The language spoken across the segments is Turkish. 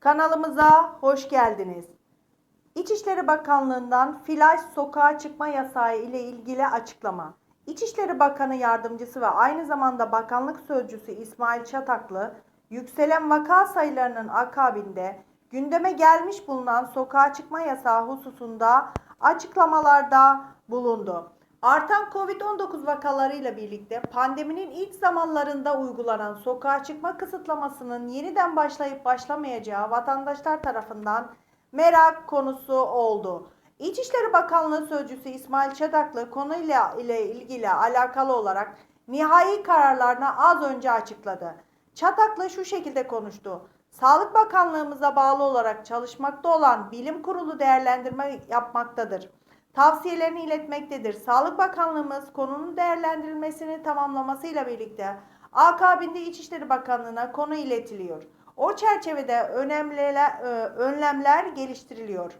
Kanalımıza hoş geldiniz. İçişleri Bakanlığı'ndan flash sokağa çıkma yasağı ile ilgili açıklama. İçişleri Bakanı Yardımcısı ve aynı zamanda Bakanlık Sözcüsü İsmail Çataklı, yükselen vaka sayılarının akabinde gündeme gelmiş bulunan sokağa çıkma yasağı hususunda açıklamalarda bulundu. Artan Covid-19 vakalarıyla birlikte pandeminin ilk zamanlarında uygulanan sokağa çıkma kısıtlamasının yeniden başlayıp başlamayacağı vatandaşlar tarafından merak konusu oldu. İçişleri Bakanlığı Sözcüsü İsmail Çataklı konuyla ile ilgili alakalı olarak nihai kararlarını az önce açıkladı. Çataklı şu şekilde konuştu. Sağlık Bakanlığımıza bağlı olarak çalışmakta olan bilim kurulu değerlendirme yapmaktadır. Tavsiyelerini iletmektedir. Sağlık Bakanlığımız konunun değerlendirilmesini tamamlamasıyla birlikte akabinde İçişleri Bakanlığı'na konu iletiliyor. O çerçevede e, önlemler geliştiriliyor.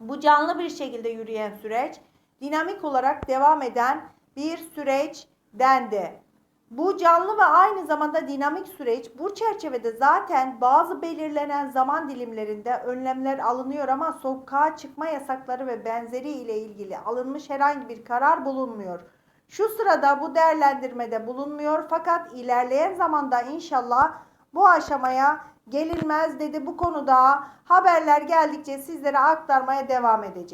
Bu canlı bir şekilde yürüyen süreç, dinamik olarak devam eden bir süreç dendi. Bu canlı ve aynı zamanda dinamik süreç bu çerçevede zaten bazı belirlenen zaman dilimlerinde önlemler alınıyor ama sokağa çıkma yasakları ve benzeri ile ilgili alınmış herhangi bir karar bulunmuyor. Şu sırada bu değerlendirmede bulunmuyor fakat ilerleyen zamanda inşallah bu aşamaya gelinmez dedi. Bu konuda haberler geldikçe sizlere aktarmaya devam edeceğiz.